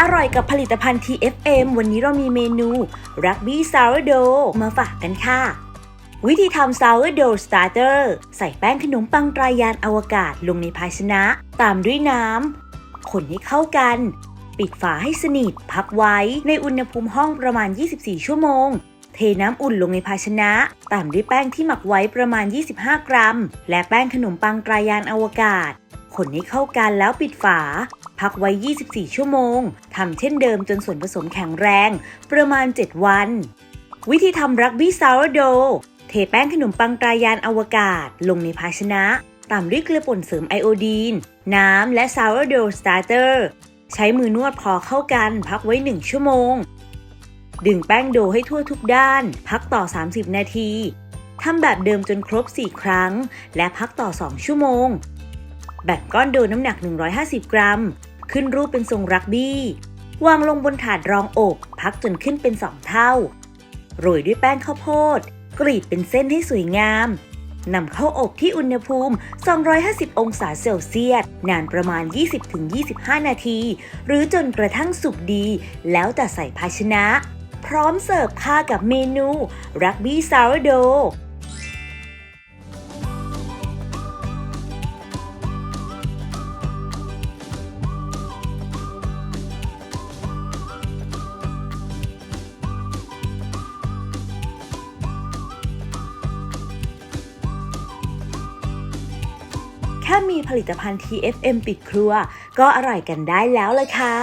อร่อยกับผลิตภัณฑ์ TFM วันนี้เรามีเมนูรักบี้ซาวโดมาฝากกันค่ะ วิธีทำซาวโดสตาร์เตอร์ใส่แป้งขนมปังตรายานอวกาศลงในภาชนะ ตามด้วยน้ำคนให้เข้ากัน ปิดฝาให้สนิท พักไว้ในอุณหภูมิห้องประมาณ 24 ชั่วโมง เทน้ำอุ่นลงในภาชนะ ตามด้วยแป้งที่หมักไว้ประมาณ 25 กรัม และแป้งขนมปังตรายานอวกาศ คนให้เข้ากันแล้วปิดฝา พักไว้ 24 ชั่วโมง ทำเช่นเดิมจนส่วนผสมแข็งแรง ประมาณ 7 วัน วิธีทำรักบี้ซาวโด เทแป้งขนมปังตรายานอวกาศ ลงในภาชนะ ตามด้วยเกลือป่นเสริมไอโอดีน น้ำและซาวโดสตาร์เตอร์ ใช้มือนวดพอเข้ากันพักไว้ 1 ชั่วโมง ดึงแป้งโดให้ทั่วทุกด้าน พักต่อ 30 นาทีทำแบบเดิมจนครบ 4 ครั้ง และพักต่อ 2 ชั่วโมง แบ่งก้อนโดน้ำหนัก 150 กรัม ขึ้นรูปเป็นทรงรักบี้ วางลงบนถาดรองอบพักจนขึ้นเป็น2เท่า โรยด้วยแป้งข้าวโพด กรีดเป็นเส้นให้สวยงามนำเข้าอบที่อุณหภูมิ 250 องศาเซลเซียส นานประมาณ 20-25 นาที หรือจนกระทั่งสุกดี แล้วแต่ใส่ภาชนะ พร้อมเสิร์ฟค่ากับเมนู รักบี้ซาวโด แค่มีผลิตภัณฑ์ TFM ติดครัว ก็อร่อยกันได้แล้วเลยค่ะ